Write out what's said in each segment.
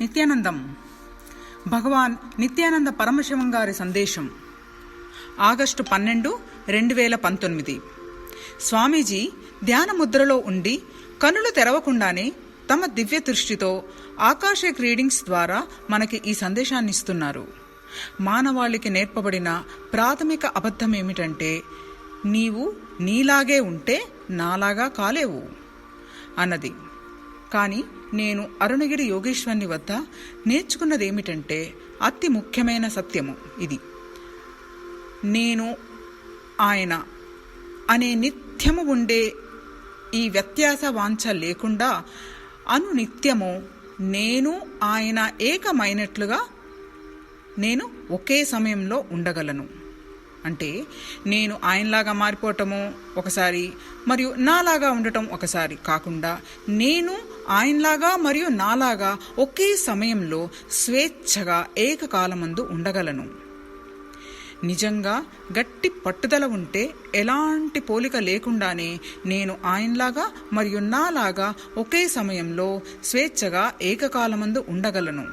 నిత్యానందం. భగవాన్ నిత్యానంద పరమశివం గారి సందేశం. ఆగస్టు పన్నెండు రెండు వేల పంతొమ్మిది. స్వామీజీ ధ్యాన ముద్రలో ఉండి కనులు తెరవకుండానే తమ దివ్య దృష్టితో ఆకాశక్ రీడింగ్స్ ద్వారా మనకి ఈ సందేశాన్ని ఇస్తున్నారు మానవాళికి నేర్పబడిన ప్రాథమిక అబద్ధం ఏమిటంటే నీవు నీలాగే ఉంటే నాలాగా కాలేవు. అన్నది. కానీ నేను అరుణగిరి యోగేశ్వరుని వద్ద నేర్చుకున్నదేమిటంటే అతి ముఖ్యమైన సత్యము ఇది. నేను ఆయన అనే నిత్యము ఉండే ఈ వ్యత్యాస వాంఛ లేకుండా అనునిత్యము నేను ఆయన ఏకమైనట్లుగా నేను ఒకే సమయంలో ఉండగలను. అంటే నేను ఆయనలాగా మారిపోవటము ఒకసారి మరియు నాలాగా ఉండటం ఒకసారి కాకుండా నేను ఆయనలాగా మరియు నాలాగా ఒకే సమయంలో స్వేచ్ఛగా ఏకకాలమందు ఉండగలను. నిజంగా గట్టి పట్టుదల ఉంటే ఎలాంటి పోలిక లేకుండానే నేను ఆయనలాగా మరియు నాలాగా ఒకే సమయంలో స్వేచ్ఛగా ఏకకాలమందు ఉండగలను.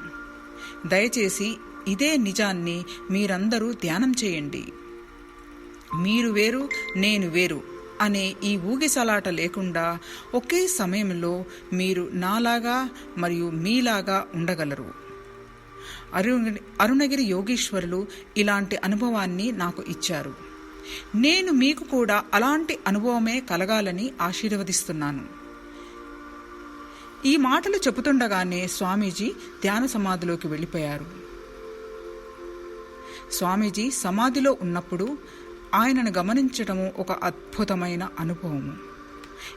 దయచేసి ఇదే నిజాన్ని మీరందరూ ధ్యానం చేయండి. మీరు వేరు నేను వేరు అనే ఈ ఊగిసలాట లేకుండా ఒకే సమయంలో మీరు నాలాగా మరియు మీలాగా ఉండగలరు. అరుణగిరి అరుణగిరి యోగీశ్వరులు ఇలాంటి అనుభవాన్ని నాకు ఇచ్చారు. నేను మీకు కూడా అలాంటి అనుభవమే కలగాలని ఆశీర్వదిస్తున్నాను. ఈ మాటలు చెబుతుండగానే స్వామీజీ ధ్యాన సమాధిలోకి వెళ్ళిపోయారు. స్వామీజీ సమాధిలో ఉన్నప్పుడు ఆయనను గమనించటము ఒక అద్భుతమైన అనుభవము.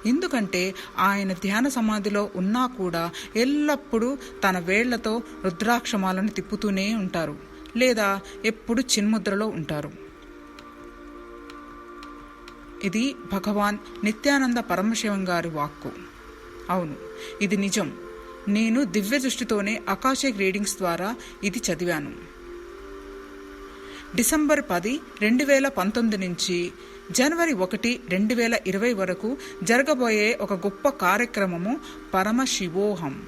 ఎందుకంటే ఆయన ధ్యాన సమాధిలో ఉన్నా కూడా ఎల్లప్పుడూ తన వేళ్ళతో రుద్రాక్షమాలను తిప్పుతూనే ఉంటారు లేదా ఎప్పుడు చిన్ముద్రలో ఉంటారు. ఇది భగవాన్ నిత్యానంద పరమశివం గారి వాక్కు. అవును ఇది నిజం. నేను దివ్య దృష్టితోనే అకాశిక్ రీడింగ్స్ ద్వారా ఇది చదివాను. డిసెంబర్ పది రెండు వేల పంతొమ్మిది నుంచి జనవరి ఒకటి రెండు వేల ఇరవై వరకు జరగబోయే ఒక గొప్ప కార్యక్రమము పరమశివోహం.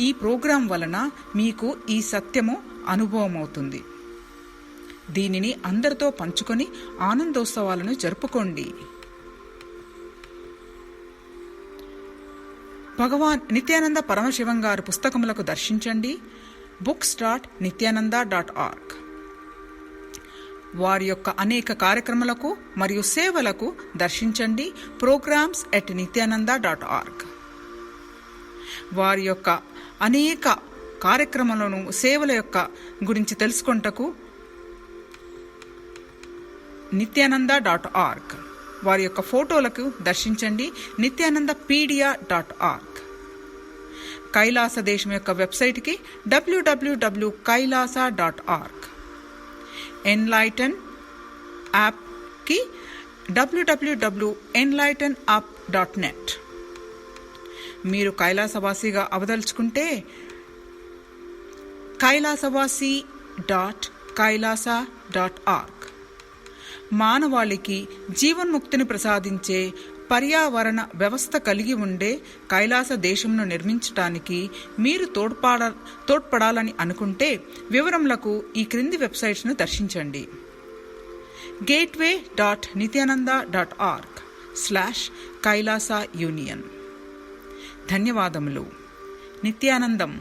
ఈ ప్రోగ్రాం వలన మీకు ఈ సత్యము అనుభవమవుతుంది. దీనిని అందరితో పంచుకొని ఆనందోత్సవాలను జరుపుకోండి. భగవాన్ నిత్యానంద పరమశివం గారి పుస్తకములకు దర్శించండి. Books dot Nithyananda dot org వారి యొక్క అనేక కార్యక్రమాలకు మరియు సేవలకు దర్శించండి. Programs at Nithyananda dot org వారి యొక్క అనేక కార్యక్రమాలను సేవల యొక్క గురించి తెలుసుకుంటకు నిత్యానంద డాట్ ఆర్గ్ వారి యొక్క ఫోటోలకు దర్శించండి. Nithyananda pedia dot org Kailasa దేశం యొక్క వెబ్సైట్కి WWW Kailasa dot org enlighten యాప్కి WWW enlighten app dot net మీరు కైలాసవాసిగా అవదలుచుకుంటే Kailasavasi dot Kailasa dot org మానవాళికి జీవన్ముక్తిని ప్రసాదించే పర్యావరణ వ్యవస్థ కలిగి ఉండే కైలాస దేశంను నిర్మించటానికి మీరు తోడ్పాడ తోడ్పడాలని అనుకుంటే వివరములకు ఈ క్రింది వెబ్సైట్స్ను దర్శించండి. Gateway dot Nithyananda dot org slash Kailasa union ధన్యవాదములు. నిత్యానందం.